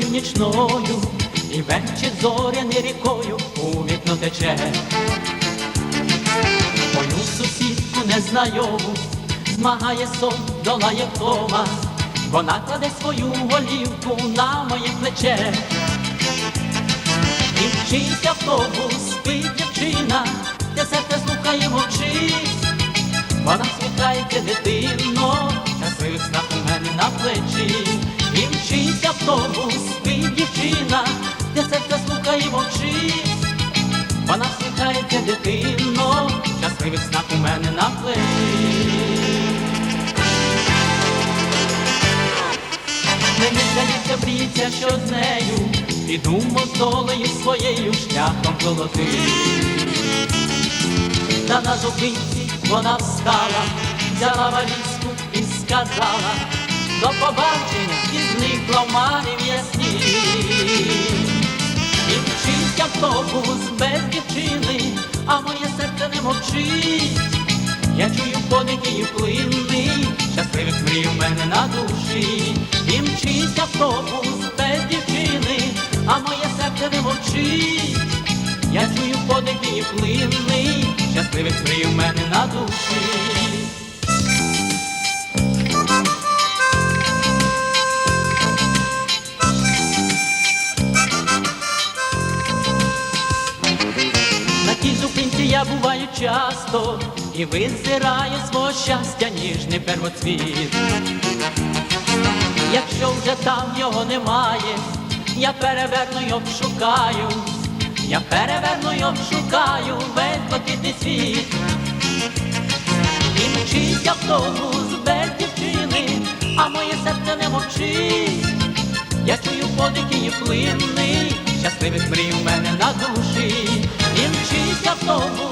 весною, і вечір зоряний рікою у вікно тече. Мою сусідку незнайому змагає сон, долає втома, вона кладе свою голівку на моє плече. І вчить автобус, спить дівчина, де серце слухає мовчить. Вона сміхається дитино, щасливих снах у мене на плечі. І мчить автобус, спить дівчина, де серце слухає мовчить. Вона сміхається дитино, щасливих снах у мене на плечі. Мені здається, бріється, що з нею Піду долею своєю шляхом золотим. Та на зупинці вона встала, взяла валізку і сказала До побачення і зникла в марі ясні. І мчить автобус без дівчини, а моє серце не мовчить. Я чую подих її плинний, щасливих мрій у мене на душі. І мчить автобус без дівчини, а моє серце не мовчить. Я чую подих її плинний, буваю часто і визираю свого щастя ніжний первоцвіт. Якщо вже там його немає, я переверну й обшукаю, я переверну й обшукаю весь блакитний світ. І мчить автобус без дівчини, а моє серце не мовчить. Я чую подих її плинний, щасливих мрій у мене на душі. І мчить автобус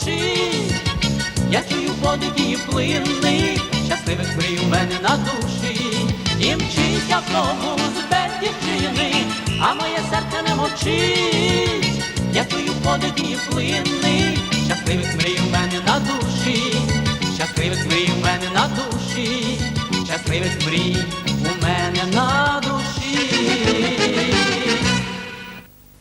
серце не мовчить. Я чую подих її плинний, щасливих мрій у мене на душі. І мчить автобус без дівчини, а моє серце не мовчить. Я чую подих її плинний, щасливих мрій у мене на душі, щасливих мрій у мене на душі, щасливих мрій у мене на